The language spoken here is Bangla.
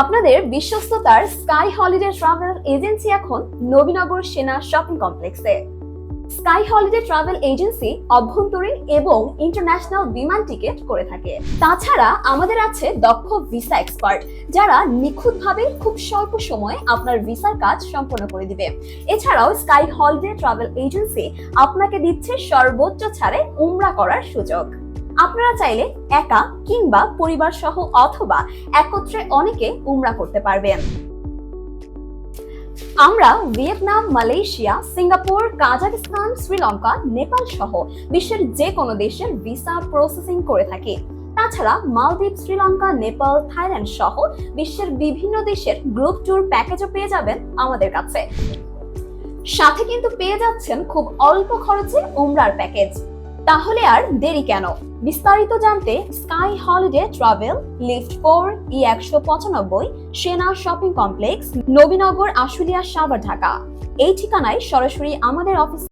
আপনাদের বিশ্বস্ততার স্কাই হলিডে ট্রাভেল এজেন্সি এখন নবীনগর সেনা শপিং কমপ্লেক্সে। স্কাই হলিডে ট্রাভেল এজেন্সি অভ্যন্তরীণ এবং ইন্টারন্যাশনাল বিমান টিকিট করে থাকে। তাছাড়া আমাদের আছে দক্ষ ভিসা এক্সপার্ট, যারা নিখুঁতভাবে খুব স্বল্প সময়ে আপনার ভিসার কাজ সম্পন্ন করে দিবে। এছাড়াও স্কাই হলিডে ট্রাভেল এজেন্সি আপনাকে দিচ্ছে সর্বোচ্চ ছাড়ে উমরা করার সুযোগ। আপনারা চাইলে একা কিংবা পরিবার সহ অথবা একত্রে অনেকে উমরা করতে পারবেন। আমরা Vietnam, Malaysia, Singapore Kazakhstan Sri Lanka, Nepal সহ বিশ্বের যে কোনো দেশের ভিসা প্রসেসিং করে থাকি। তাছাড়া মালদ্বীপ, শ্রীলঙ্কা, নেপাল, থাইল্যান্ড সহ বিশ্বের বিভিন্ন দেশের গ্রুপ ট্যুর প্যাকেজও পেয়ে যাবেন আমাদের কাছে। সাথে কিন্তু পেয়ে যাচ্ছেন খুব অল্প খরচে উমরার প্যাকেজ। তাহলে আর দেরি কেন? বিস্তারিত জানতে sky holiday travel lift four E একশো পঁচানব্বই সেনা শপিং কমপ্লেক্স নবীনগর আশুলিয়া সাবার ঢাকা এই ঠিকানায় সরাসরি আমাদের অফিস